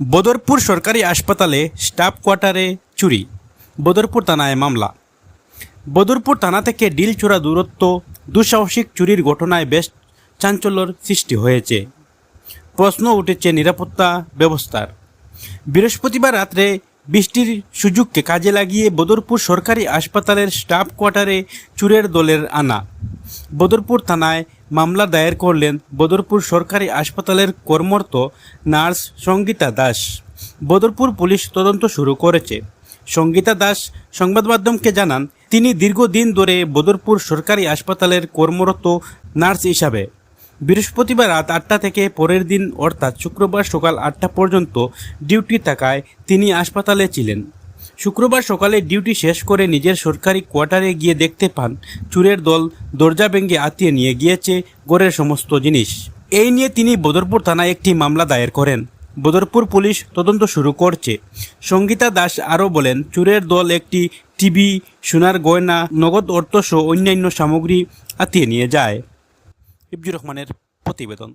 বদরপুর সরকারি হাসপাতালে স্টাফ কোয়ার্টারে চুরি, বদরপুর থানায় মামলা। বদরপুর থানা থেকে ডিলচোরা দূরত্ব, দুঃসাহসিক চুরির ঘটনায় বেশ চাঞ্চল্যর সৃষ্টি হয়েছে। প্রশ্ন উঠেছে নিরাপত্তা ব্যবস্থার। বৃহস্পতিবার রাত্রে বৃষ্টির সুযোগকে কাজে লাগিয়ে বদরপুর সরকারি হাসপাতালের স্টাফ কোয়ার্টারে চুরের দলের আনা। বদরপুর থানায় মামলা দায়ের করলেন বদরপুর সরকারি হাসপাতালের কর্মরত নার্স সঙ্গীতা দাস। বদরপুর পুলিশ তদন্ত শুরু করেছে। সঙ্গীতা দাস সংবাদ মাধ্যমকে জানান, তিনি দীর্ঘদিন ধরে বদরপুর সরকারি হাসপাতালের কর্মরত নার্স হিসাবে। বৃহস্পতিবার রাত আটটা থেকে পরের দিন, অর্থাৎ শুক্রবার সকাল আটটা পর্যন্ত ডিউটি থাকায় তিনি হাসপাতালে ছিলেন। শুক্রবার সকালে ডিউটি শেষ করে নিজের সরকারি কোয়ার্টারে গিয়ে দেখতে পান, চুরের দল দরজা ভেঙে আতিয়ে নিয়ে গিয়েছে গড়ের সমস্ত জিনিস। এই নিয়ে তিনি বদরপুর থানায় একটি মামলা দায়ের করেন। বদরপুর পুলিশ তদন্ত শুরু করছে। সঙ্গীতা দাস আরও বলেন, চুরের দল একটি টিভি, সোনার গয়না, নগদ অর্থসহ অন্যান্য সামগ্রী আতিয়ে নিয়ে যায়। ইবজুর রহমানের প্রতিবেদন।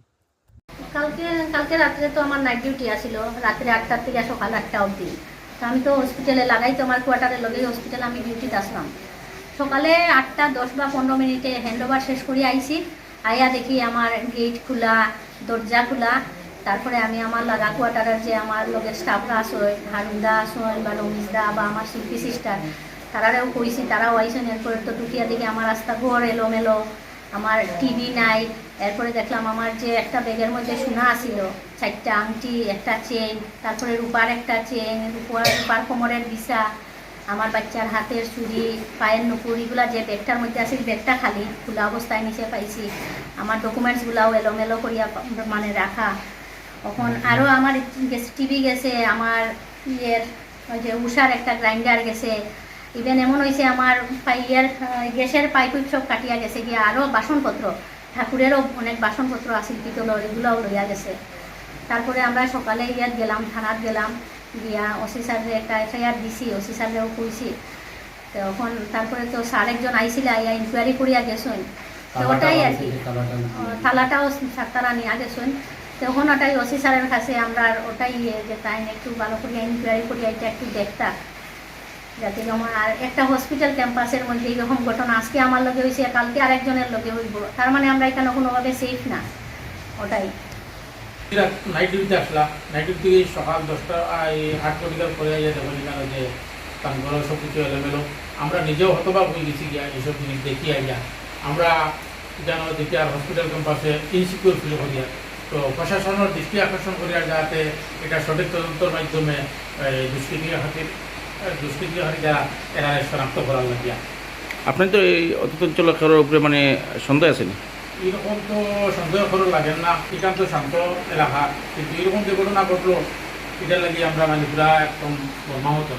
কালকে কালকে রাত্রে তো আমার নাইট ডিউটি আসিল। রাত্রে আটটার থেকে সকাল আটটা অবধি। আমি তো হসপিটালে লাগাই তো আমার কোয়ার্টারে লগেই হসপিটালে আমি ডিউটিতে আসলাম। সকালে আটটা, দশ বা পনেরো মিনিটে হ্যান্ড ওভার শেষ করে আইছি আইয়া দেখি আমার গেট খোলা, দরজা খোলা। তারপরে আমি আমার লাগা কোয়ার্টারের যে আমার লগের স্টাফরা আসয় হারুদা আসয় বা রমিজদা বা আমার শিল্পী সিস্টার তারাও কইছি, তারাও আইসেন, এরপরে তো টুকিয়া দিকে আমার রাস্তা ঘর এলোমেলো। আমার টিভি নাই। এরপরে দেখলাম আমার যে একটা ব্যাগের মধ্যে সোনা আসিল চারটা আংটি, একটা চেন তারপরে রূপার একটা চেন রূপার রূপার কোমরের বিছা, আমার বাচ্চার হাতের চুড়ি, পায়ের নুপুর, এগুলা যে ব্যাগটার মধ্যে আছে ব্যাগটা খালি খোলা অবস্থায় নিচে পাইছি। আমার ডকুমেন্টসগুলাও এলোমেলো করিয়া মানে রাখা। তখন আরও আমার টিভি গেছে, আমার ইয়ের ওই যে উষার একটা গ্রাইন্ডার গেছে। ইভেন এমন হয়েছে আমার ইয়ের গ্যাসের পাইপ সব কাটিয়া গেছে গিয়ে আরও বাসনপত্র ঠাকুরেরও অনেক বাসনপত্র আছিল পিতলের এগুলোও লইয়া গেছে। তারপরে আমরা সকালে ইয়াত গেলাম থানাত গেলাম গিয়া ওসি স্যারে একটা এফআইআর দিছি ওসি স্যারেও কইছি। তখন তারপরে তো স্যার একজন আইছিল আইয়া ইনকোয়ারি করিয়া গেছেন। তো ওটাই আর কি। থালাটাও তারা নিয়ে গেছেন। তখন ওটাই ওসি স্যারের কাছে আমরা ওটাই ইয়ে যে তাই একটু ভালো করিয়া ইনকোয়ারি করিয়া এটা একটু দেখতা যাতে যেমন আর একটা হসপিটাল ক্যাম্পাসের মধ্যে এইরকম ঘটনা আজকে আমার লগে হয়েছে, কালকে আরেকজনের লগে হইব। তার মানে আমরা এখানে কোনোভাবে সেফ না। ওটাই। নাইট ডিউটিতে আসলাম নাইট ডিউটি সকাল দশটা এই আট ঘটিকার পরে আইয়া দেখুন এখানে যে কারণ ঘর সব কিছু এলোমেলো। আমরা নিজেও হতবাক হয়ে গেছি গিয়া এইসব জিনিস দেখি আইয়া। আমরা যেন দেখি আর হসপিটাল ক্যাম্পাসে ইনসিকিউর ফিল করিয়া তো প্রশাসনের দৃষ্টি আকর্ষণ করিয়া যাতে এটা সঠিক তদন্তের মাধ্যমে দুষ্কৃতির হাতি যারা এরা শনাক্ত করার লাগিয়া আপনার তো এই অত্যন্ত খেলার উপরে মানে সন্দেহ আছে না এরকম তো সন্দেহ করার লাগেন না এখান তো শান্ত এলাকা। কিন্তু এরকম যে ঘটনা ঘটলো, এটার লাগি আমরা মানে পুরা একদম মর্মাহত।